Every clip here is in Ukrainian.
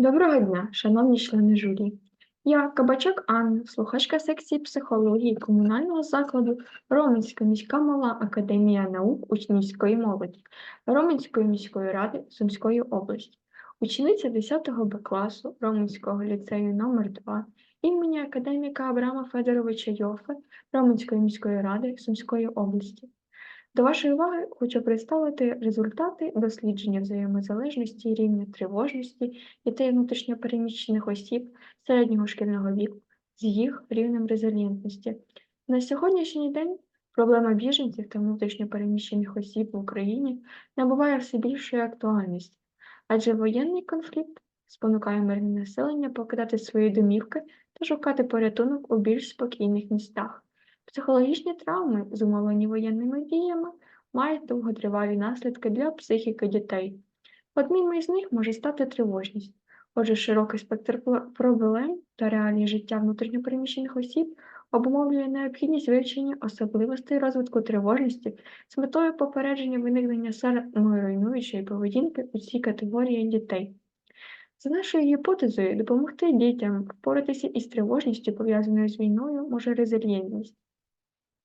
Доброго дня, шановні члени журі. Я Кабачок Анна, слухачка секції психології комунального закладу Роменська міська мала академія наук учнівської молоді Роменської міської ради Сумської області, учениця 10 Б класу Роменського ліцею номер 2 імені академіка Абрама Федоровича Йофе Роменської міської ради Сумської області. До вашої уваги хочу представити результати дослідження взаємозалежності рівня тривожності дітей внутрішньопереміщених осіб середнього шкільного віку з їх рівнем резильєнтності. На сьогоднішній день проблема біженців та внутрішньопереміщених осіб в Україні набуває все більшої актуальності, адже воєнний конфлікт спонукає мирне населення покидати свої домівки та шукати порятунок у більш спокійних містах. Психологічні травми, зумовлені воєнними діями, мають довготривалі наслідки для психіки дітей. Одним із них може стати тривожність. Отже, широкий спектр проблем та реалії життя внутрішньопереміщених осіб обумовлює необхідність вивчення особливостей розвитку тривожності з метою попередження виникнення саморуйнуючої поведінки у цій категорії дітей. За нашою гіпотезою, допомогти дітям впоратися із тривожністю, пов'язаною з війною, може резильєнтність.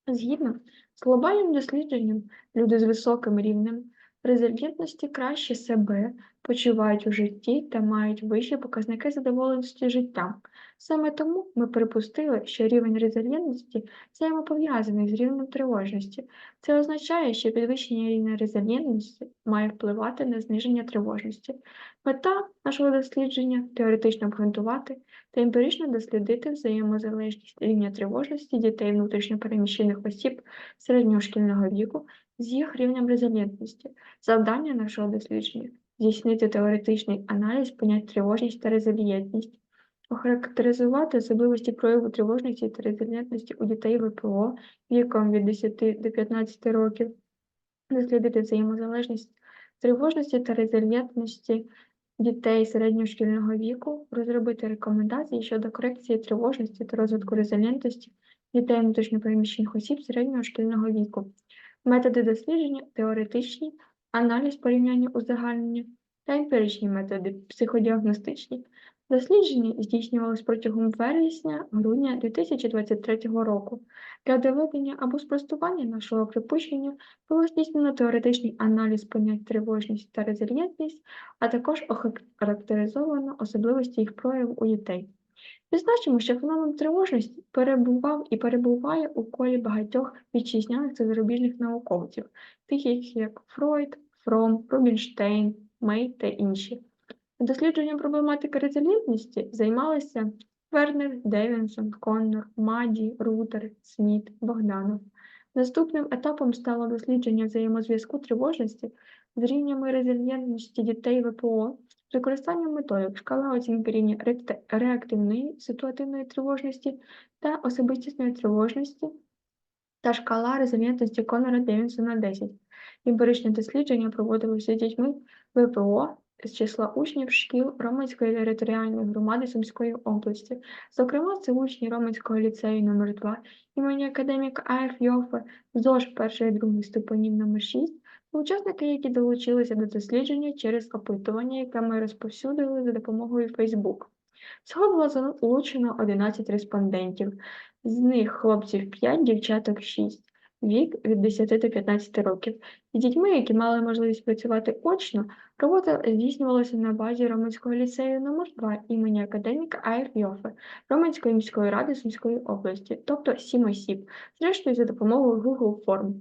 Згідно з глобальним дослідженням, люди з високим рівнем резильєнтності краще себе почувають у житті та мають вищі показники задоволеності життям. Саме тому ми припустили, що рівень резильєнтності взаємопов'язаний з рівнем тривожності. Це означає, що підвищення рівня резильєнтності має впливати на зниження тривожності. Мета нашого дослідження теоретично обґрунтувати та емпірично дослідити взаємозалежність рівня тривожності дітей внутрішньопереміщених осіб середнього шкільного віку з їх рівнем резильєнтності. Завдання нашого дослідження здійснити теоретичний аналіз понять тривожність та резильєнтність, охарактеризувати особливості прояву тривожності та резильєнтності у дітей ВПО віком від 10 до 15 років, дослідити взаємозалежність тривожності та резильєнтності дітей середнього шкільного віку, розробити рекомендації щодо корекції тривожності та розвитку резильєнтності дітей внутрішньопереміщених осіб середнього шкільного віку, методи дослідження теоретичні, аналіз порівняння узагальнення та емпіричні методи психодіагностичні. Дослідження здійснювалось протягом вересня-грудня 2023 року. Для доведення або спростування нашого припущення було здійснено теоретичний аналіз понять тривожність та резильєнтність, а також охарактеризовано особливості їх прояву у дітей. Відзначимо, що феномен тривожності перебував і перебуває у колі багатьох вітчизняних та зарубіжних науковців, таких як Фройд, Фром, Рубінштейн, Мей та інші. Дослідженням проблематики резильєнтності займалися Вернер, Девінсон, Коннор, Маді, Рутер, Сміт, Богданов. Наступним етапом стало дослідження взаємозв'язку тривожності з рівнями резильєнтності дітей ВПО з використанням методик шкала оцінки рівня реактивної ситуативної тривожності та особистісної тривожності та шкала резильєнтності Конора Девінсона 10. Емпіричне дослідження проводилося дітьми ВПО з числа учнів шкіл Роменської територіальної громади Сумської області. Зокрема, це учні Роменського ліцею номер 2 імені академіка А.Ф. Йофе, ЗОЖ першої і другої ступенів номер 6 та учасники, які долучилися до дослідження через опитування, яке ми розповсюдили за допомогою Facebook. Всього було залучено 11 респондентів, з них хлопців 5, дівчаток 6, вік від 10 до 15 років. З дітьми, які мали можливість працювати очно, робота здійснювалася на базі Роменського ліцею номер 2 імені академіка А.Ф. Йофе Роменської міської ради Сумської області, тобто 7 осіб, зрештою за допомогою Google Form.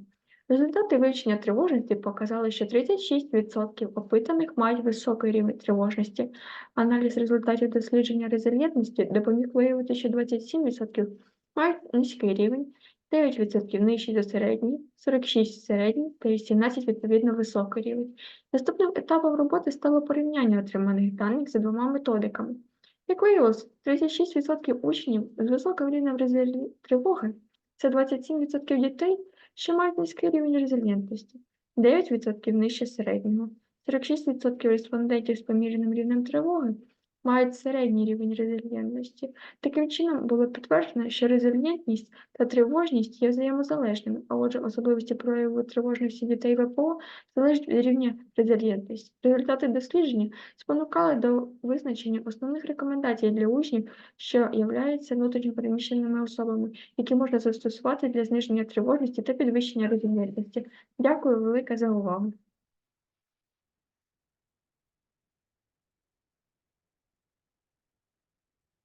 Результати вивчення тривожності показали, що 36% опитаних мають високий рівень тривожності. Аналіз результатів дослідження резильєнтності допоміг виявити, що 27% мають низький рівень, 9% нижчий за середній, 46% середній та 18% відповідно високий рівень. Наступним етапом роботи стало порівняння отриманих даних за двома методиками. Як виявилось, 36% учнів з високим рівнем тривоги це 27% дітей, що мають низький рівень резильєнтності, 9% нижче середнього, 46% респондентів з поміряним рівнем тривоги мають середній рівень резильєнтності. Таким чином було підтверджено, що резильєнтність та тривожність є взаємозалежними, а отже, особливості прояву тривожності дітей ВПО залежать від рівня резильєнтності. Результати дослідження спонукали до визначення основних рекомендацій для учнів, що являються внутрішньо переміщеними особами, які можна застосувати для зниження тривожності та підвищення резильєнтності. Дякую велике за увагу.